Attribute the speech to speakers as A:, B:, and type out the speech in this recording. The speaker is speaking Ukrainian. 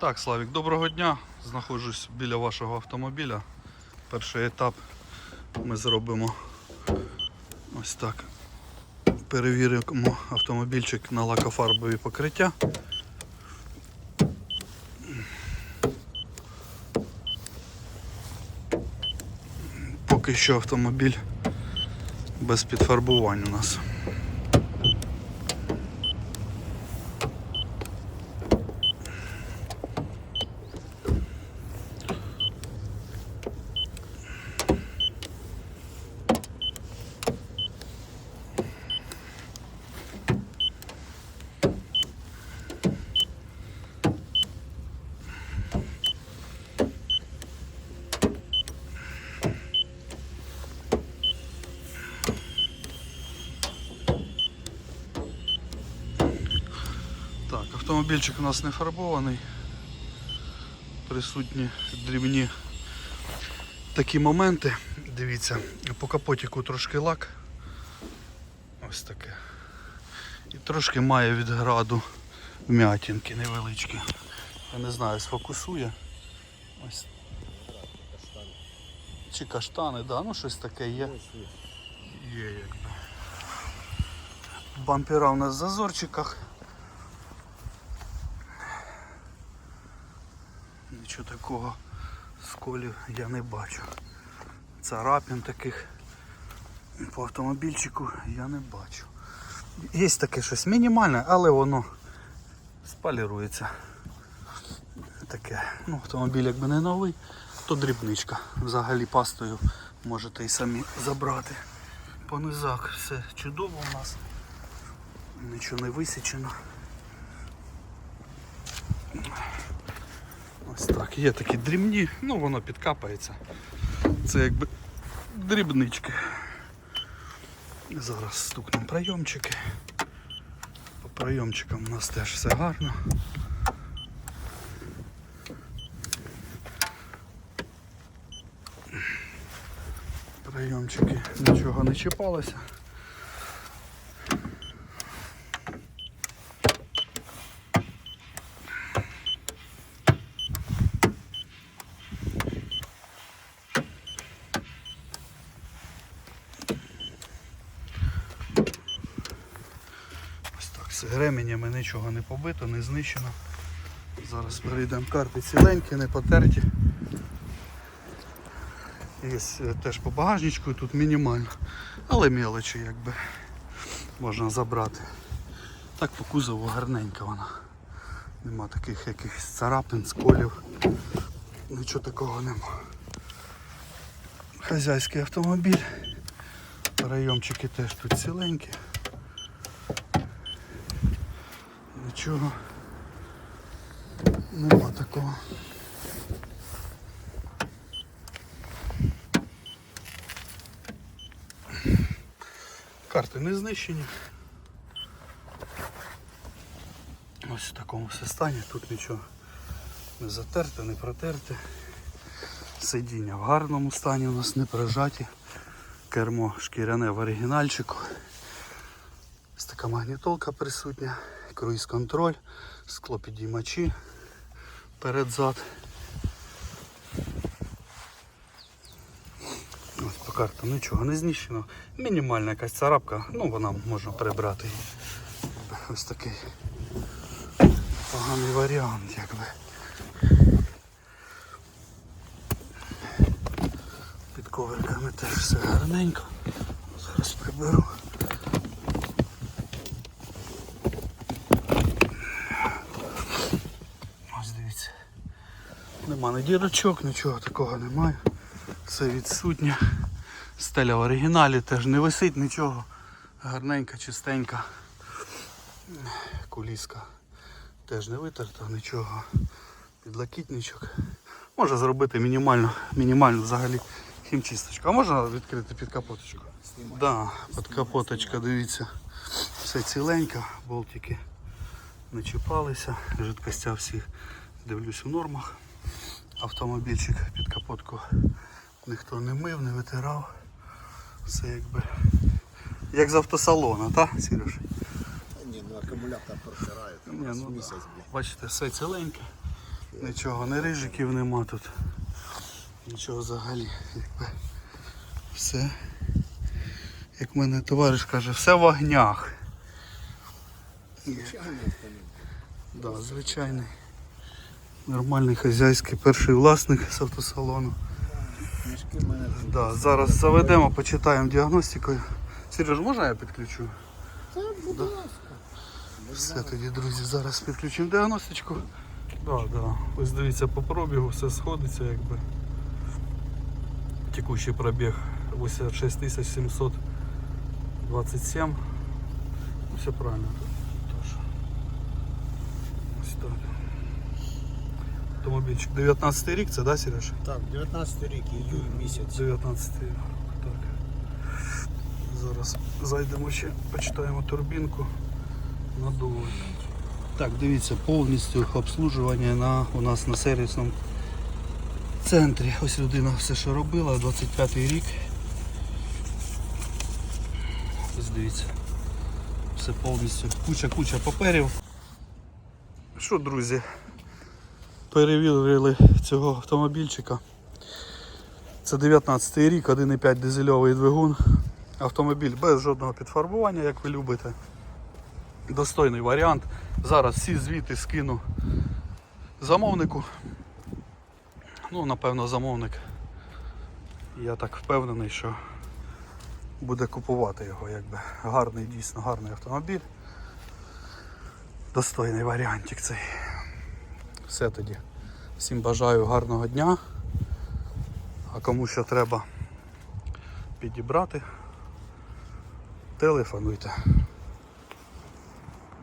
A: Так, Славік, доброго дня. Знаходжусь біля вашого автомобіля. Перший етап ми зробимо ось так. Перевіримо автомобільчик на лакофарбові покриття. Поки що автомобіль без підфарбувань у нас. Так, автомобільчик у нас не фарбований. Присутні дрібні такі моменти. Дивіться, по капотіку трошки лак. Ось таке. І трошки має від граду вмятинки невеличкі. Я не знаю, сфокусує. Ось. Чи каштани, да, ну щось таке є. Є якби. Бампера у нас в зазорчиках. Нічого такого сколів я не бачу. Царапин таких по автомобільчику я не бачу. Є таке щось мінімальне, але воно спалірується. Таке. Ну, автомобіль якби не новий, то дрібничка. Взагалі пастою можете і самі забрати. По низах все чудово у нас. Нічого не висічено. Так, є такі дрібні, ну воно підкапається. Це якби дрібнички. Зараз стукнемо прийомчики. По прийомчикам у нас теж все гарно. Прийомчики нічого не чіпалося. Ось так, з ременями нічого не побито, не знищено. Зараз перейдемо карти ціленькі, не потерті. Є е, теж по багажничку, тут мінімально, але мелочі якби можна забрати. Так по кузову гарненька вона. Нема таких якихось царапин, сколів. Нічого такого нема. Хазяйський автомобіль. Прийомчики теж тут ціленькі. Нічого нема такого. Карти не знищені. Ось в такому все стані, тут нічого не затерте, не протерте. Сидіння в гарному стані у нас не прижаті. Кермо шкіряне в оригінальчику. Ось така магнітолка присутня, круїз-контроль, склопідіймачі перед-зад. Ось по картам нічого не знищено. Мінімальна якась царапка, ну вона можна прибрати. Ось такий поганий варіант, якби. Під ковриками теж все гарненько. Зараз приберу. Ось дивіться. Нема ні дірочок, нічого такого немає. Все відсутнє. Стеля в оригіналі теж не висить нічого. Гарненька, чистенька. Куліска теж не витерта, нічого. Підлакітничок. Можна зробити мінімальну, мінімальну взагалі хімчисточку. А можна відкрити під капоточку? Да, під капоточка, дивіться. Все ціленько, болтики не чіпалися, жидкостя всі дивлюсь у нормах. Автомобільчик під капотку ніхто не мив, не витирав. Все якби як з автосалона, так, Сереж?
B: Та Ні, ну акумулятор протирає, там раз
A: ну
B: в місяць, блін.
A: Бачите, все ціленьке. Нічого, не рижиків нема тут. Нічого взагалі. Якби все. Як мене товариш каже, все в огнях.
B: Звичайно,
A: Да, звичайний. Нормальний хазяйський перший власник з автосалону. Да, зараз заведемо, почитаємо діагностикою. Сереж, можна я підключу?
B: Та, будь ласка.
A: Все тоді, друзі, зараз підключимо діагностичку. Да, да. Ось дивіться по пробігу, все сходиться якби. Текущий пробіг 86 727. Ну, Все правильно тут. Тож. Ось так. Автомобільчик. 19 рік це, да, Сереж?
B: Так, 19 рік, іюль місяць.
A: 19 рік. Так. Зараз зайдемо ще, почитаємо турбінку. Надули. Так, дивіться, повністю обслужування на, у нас на сервісному центрі. Ось людина все, що робила, 25 рік. Ось дивіться. Все повністю. Куча-куча паперів. Що, друзі? Перевірили цього автомобільчика. Це 19 рік, 1,5 дизельовий двигун. Автомобіль без жодного підфарбування, як ви любите. Достойний варіант. Зараз всі звіти скину замовнику. Ну, напевно, замовник. Я так впевнений, що буде купувати його, якби гарний, дійсно гарний автомобіль. Достойний варіантик цей. Все тоді. Всім бажаю гарного дня. А кому що треба підібрати, телефонуйте.